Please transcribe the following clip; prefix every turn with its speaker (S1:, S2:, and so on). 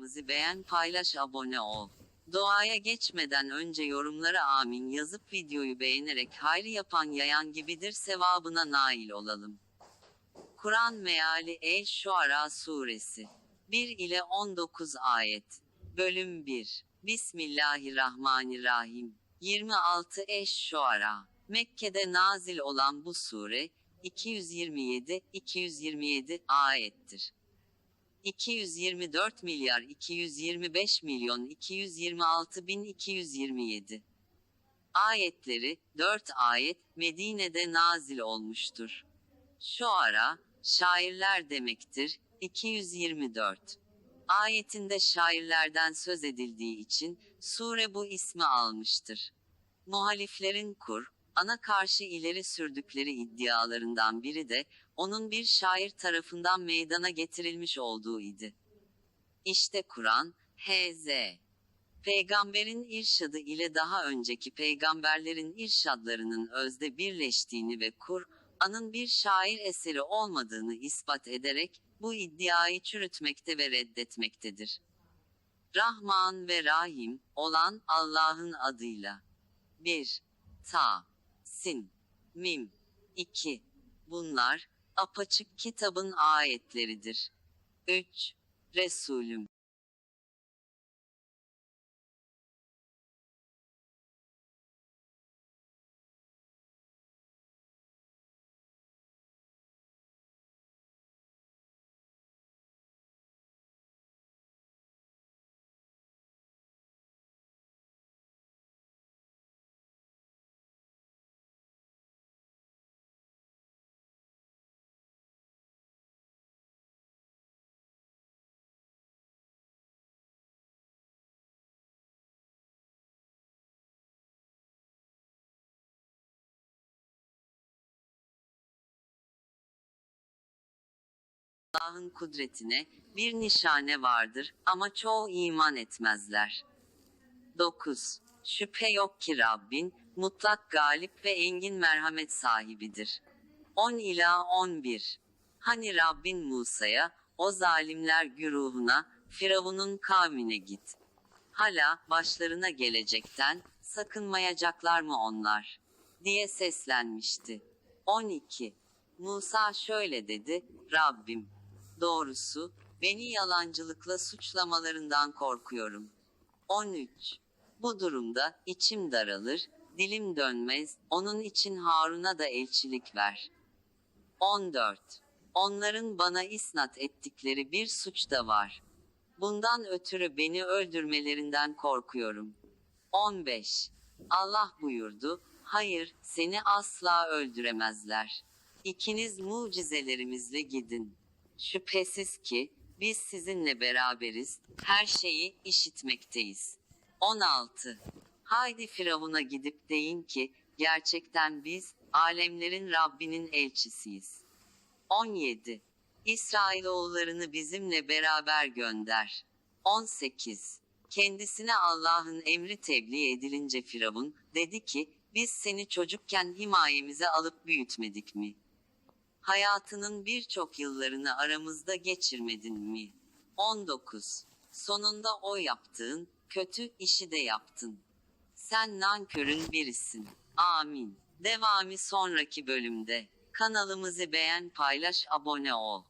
S1: Kanalımızı beğen, paylaş, abone ol. Doğaya geçmeden önce yorumlara amin yazıp videoyu beğenerek hayrı yapan yayan gibidir sevabına nail olalım. Kur'an meali El-Şuara suresi 1 ile 19 ayet. Bölüm 1. Bismillahirrahmanirrahim. 26 Eş-Şuara. Mekke'de nazil olan bu sure 227 227 ayettir. 224 milyar 225 milyon 226 bin 227 ayetleri 4 ayet Medine'de nazil olmuştur. Şu ara şairler demektir. 224 ayetinde şairlerden söz edildiği için sure bu ismi almıştır. Muhaliflerin Kur, ana karşı ileri sürdükleri iddialarından biri de, onun bir şair tarafından meydana getirilmiş olduğu idi. İşte Kur'an, H.Z. Peygamberin irşadı ile daha önceki peygamberlerin irşadlarının özde birleştiğini ve Kur'an'ın bir şair eseri olmadığını ispat ederek, bu iddiayı çürütmekte ve reddetmektedir. Rahman ve Rahim olan Allah'ın adıyla. 1. Ta. Sin. Mim. 2. Bunlar, apaçık kitabın ayetleridir. 3. Resulüm. Allah'ın kudretine bir nişane vardır ama çoğu iman etmezler. 9. Şüphe yok ki Rabbin, mutlak galip ve engin merhamet sahibidir. 10 ila 11. Hani Rabbin Musa'ya, o zalimler güruhuna, Firavun'un kavmine git. Hala, başlarına gelecekten, sakınmayacaklar mı onlar? diye seslenmişti. 12. Musa şöyle dedi, Rabbim, doğrusu, beni yalancılıkla suçlamalarından korkuyorum. 13. Bu durumda, içim daralır, dilim dönmez, onun için Harun'a da elçilik ver. 14. Onların bana isnat ettikleri bir suç da var. Bundan ötürü beni öldürmelerinden korkuyorum. 15. Allah buyurdu, hayır, seni asla öldüremezler. İkiniz mucizelerimizle gidin. Şüphesiz ki, biz sizinle beraberiz, her şeyi işitmekteyiz. 16. Haydi Firavun'a gidip deyin ki, gerçekten biz, alemlerin Rabbinin elçisiyiz. 17. İsrailoğullarını bizimle beraber gönder. 18. Kendisine Allah'ın emri tebliğ edilince Firavun, dedi ki, biz seni çocukken himayemize alıp büyütmedik mi? Hayatının birçok yıllarını aramızda geçirmedin mi? 19. Sonunda o yaptığın, kötü işi de yaptın. Sen nankörün birisin. Amin. Devamı sonraki bölümde. Kanalımızı beğen, paylaş, abone ol.